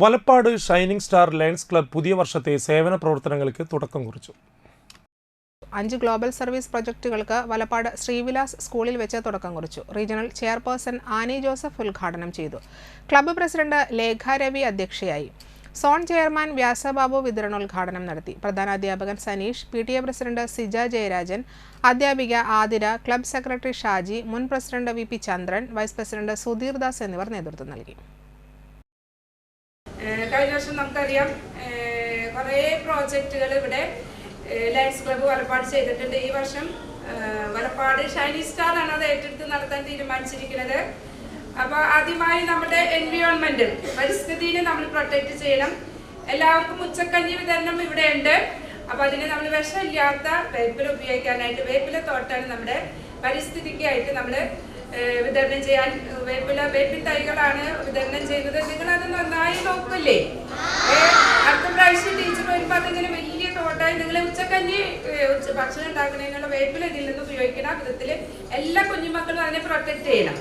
Valappad shining star lions club പുതിയ വർഷത്തെ സേവന പ്രവർത്തനങ്ങൾക്ക് തുടക്കം കുറിച്ചു. അഞ്ച് ഗ്ലോബൽ സർവീസ് പ്രൊജക്ടുകൾക്ക് വലപ്പാട് ശ്രീവിലാസ് സ്കൂളിൽ വെച്ച് തുടക്കം കുറിച്ചു. റീജിയണൽ ചെയർപേഴ്സൺ ആനി ജോസഫ് ഉദ്ഘാടനം ചെയ്തു. ക്ലബ്ബ് പ്രസിഡന്റ് ലേഖ രവി അധ്യക്ഷയായി. സോൺ ചെയർമാൻ വ്യാസബാബു വിതരണോദ്ഘാടനം നടത്തി. പ്രധാനാധ്യാപകൻ Saneesh P T A president Sija Jayarajan അധ്യാപിക ആതിര ക്ലബ് സെക്രട്ടറി ഷാജി മുൻ president V P Chandran vice president Sudheerdas എന്നിവർ നേതൃത്വം നൽകി. കഴിഞ്ഞ വർഷം നമുക്കറിയാം കുറേ പ്രോജക്റ്റുകൾ ഇവിടെ ലയൺസ് ക്ലബ്ബ് വലപ്പാട് ചെയ്തിട്ടുണ്ട്. ഈ വർഷം വലപ്പാട് ഷൈനി സ്റ്റാർ ആണ് അത് ഏറ്റെടുത്ത് നടത്താൻ തീരുമാനിച്ചിരിക്കുന്നത്. അപ്പൊ ആദ്യമായി നമ്മുടെ എൻവിയോൺമെന്റ് പരിസ്ഥിതിനെ നമ്മൾ പ്രൊട്ടക്ട് ചെയ്യണം. എല്ലാവർക്കും ഉച്ചക്കഞ്ഞി വിതരണം ഇവിടെ ഉണ്ട്. അപ്പൊ അതിന് നമ്മൾ വിഷമില്ലാത്ത വേപ്പില ഉപയോഗിക്കാനായിട്ട് വേപ്പില തോട്ടാണ് നമ്മുടെ പരിസ്ഥിതിക്കായിട്ട് നമ്മൾ വിതരണം ചെയ്യാൻ വേപ്പില വേപ്പിൻ തൈകളാണ് വിതരണം ചെയ്യുന്നത്. നിങ്ങൾ അത് നന്നായി നോക്കില്ലേ? അടുത്ത പ്രാവശ്യം ടീച്ചർ വരുമ്പോൾ അതിങ്ങനെ വലിയ തോട്ടായി നിങ്ങൾ ഉച്ചക്കഞ്ഞി ഭക്ഷണം ഉണ്ടാക്കുന്നതിനുള്ള വേപ്പില ഇതിൽ നിന്ന് ഉപയോഗിക്കണം. വിധത്തിൽ എല്ലാ കുഞ്ഞുമക്കളും അതിനെ പ്രൊട്ടക്ട് ചെയ്യണം.